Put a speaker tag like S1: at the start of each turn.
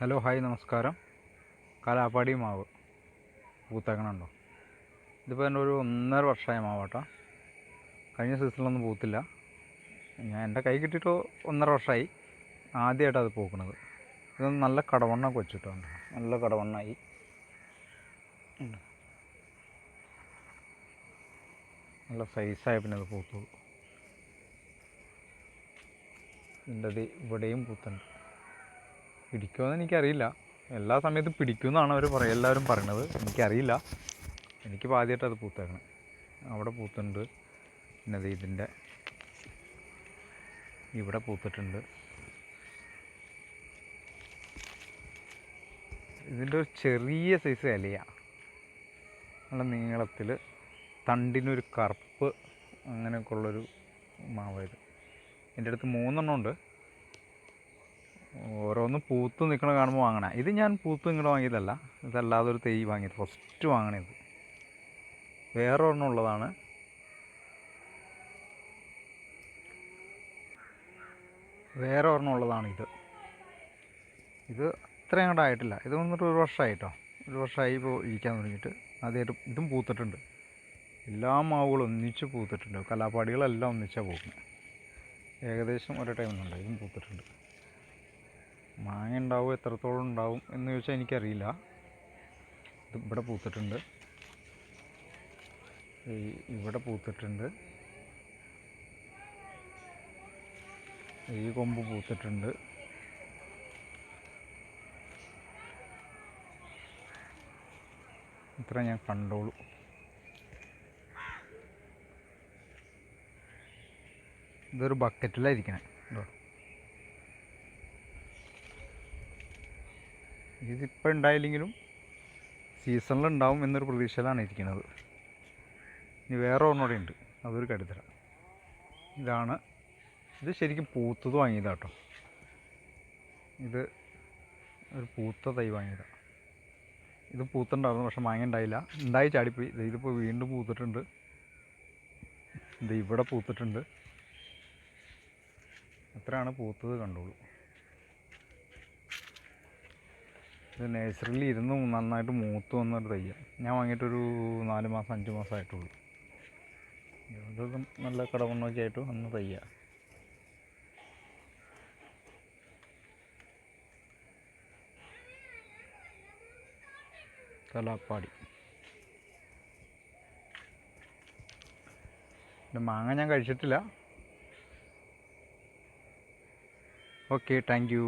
S1: Hello hi നമസ്കാരം. കാലാപ്പാടി മാവ്. പൂത്തേക്കണുണ്ടോ? ഇതിപ്പോൾ എന്റെ ഒരു ഒന്നര വർഷമായ മാവാട്ടോ. കഴിഞ്ഞ സീസണിലൊന്നും പൂത്തില്ല. ഞാൻ എന്റെ കൈ കിട്ടിയിട്ട് ഒന്നര വർഷമായി ആദ്യമായിട്ടാണ് അത് പൂക്കണത്. ഇത് നല്ല കടവണ്ണ കൊച്ചിട്ടുണ്ട് നല്ല കടവണ്ണായി. നല്ല സൈസായ പിന്നെ അത് പൂത്തു. ഇതിന്റെ ഇവിടെയും പൂത്തുണ്ട്. പിടിക്കുമെന്ന് എനിക്കറിയില്ല. എല്ലാ സമയത്തും പിടിക്കുമെന്നാണ് അവർ പറയുക എല്ലാവരും പറയണത്. എനിക്കറിയില്ല. എനിക്ക് ആദ്യമായിട്ട് അത് പൂത്തേക്കണം. അവിടെ പൂത്തുണ്ട്. പിന്നെ ഇതിന്റെ ഇവിടെ പൂത്തിട്ടുണ്ട്. ഇതിന്റെ ഒരു ചെറിയ സൈസ് ഇലയാണ് നല്ല നീളത്തിൽ തണ്ടിനൊരു കറുപ്പ് അങ്ങനെയൊക്കെ ഉള്ളൊരു മാവായത് എന്റെ അടുത്ത് മൂന്നെണ്ണം ഉണ്ട്. ഓരോന്ന് പൂത്ത് നിൽക്കണ കാണുമ്പോൾ വാങ്ങണേ. ഇത് ഞാൻ പൂത്ത് ഇങ്ങോട്ട് വാങ്ങിയതല്ല. ഇതല്ലാതെ ഒരു തൈ വാങ്ങിയത്. ഫസ്റ്റ് വാങ്ങണത്. വേറെ ഒരെണ്ണം ഉള്ളതാണ്. വേറെ ഒരെണ്ണം ഉള്ളതാണ് ഇത്. ഇത് അത്ര അങ്ങോട്ട് ആയിട്ടില്ല. ഇത് വന്നിട്ട് ഒരു വർഷമായിട്ടോ ഒരു വർഷമായി ഇപ്പോൾ ഇരിക്കാൻ തുടങ്ങിയിട്ട്. ആദ്യമായിട്ട് ഇതും പൂത്തിട്ടുണ്ട്. എല്ലാ മാവുകളും ഒന്നിച്ച് പൂത്തിട്ടുണ്ട്. കലാപാടികളെല്ലാം ഒന്നിച്ചാണ് പോകുന്നത് ഏകദേശം ഒരേ ടൈമിലുണ്ട് ഇതും പൂത്തിട്ടുണ്ട്. മാങ്ങ ഉണ്ടാവും? എത്രത്തോളം ഉണ്ടാവും എന്ന് ചോദിച്ചാൽ എനിക്കറിയില്ല. ഇത് ഇവിടെ പൂത്തിട്ടുണ്ട്. ഇവിടെ പൂത്തിട്ടുണ്ട്. ഈ കൊമ്പ് പൂത്തിട്ടുണ്ട്. ഇത്ര ഞാൻ കണ്ടോളൂ. ഇതൊരു ബക്കറ്റിലായിരിക്കണേ കേട്ടോ ഇതിപ്പോൾ ഉണ്ടായില്ലെങ്കിലും സീസണിൽ ഉണ്ടാവും എന്നൊരു പ്രതീക്ഷയിലാണ് ഇരിക്കുന്നത്. ഇനി വേറെ ഒന്നുകൂടെ ഉണ്ട് അതൊരു കരുതല. ഇതാണ്. ഇത് ശരിക്കും പൂത്തത് വാങ്ങിയതാട്ടോ ഇത് ഒരു പൂത്ത തൈ വാങ്ങിയതാണ് ഇത് പൂത്തുണ്ടായിരുന്നു പക്ഷെ മാങ്ങ ഉണ്ടായില്ല ഉണ്ടായി ചാടിപ്പോയി. ഇതിപ്പോൾ വീണ്ടും പൂത്തിട്ടുണ്ട്. ഇത് ഇവിടെ പൂത്തിട്ടുണ്ട്. അത്രയാണ് പൂത്തത് കണ്ടോളൂ ഇത് നഴ്സറിയിൽ ഇരുന്ന് നന്നായിട്ട് മൂത്ത് വന്നൊരു തയ്യ ഞാൻ വാങ്ങിയിട്ടൊരു നാല് മാസം അഞ്ച് മാസം ആയിട്ടുള്ളൂ. ഇത് നല്ല കടമണ്ണൊക്കെ ആയിട്ട് വന്ന തയ്യ. കലാപ്പാടി പിന്നെ മാങ്ങ ഞാൻ കഴിച്ചിട്ടില്ല. Okay thank you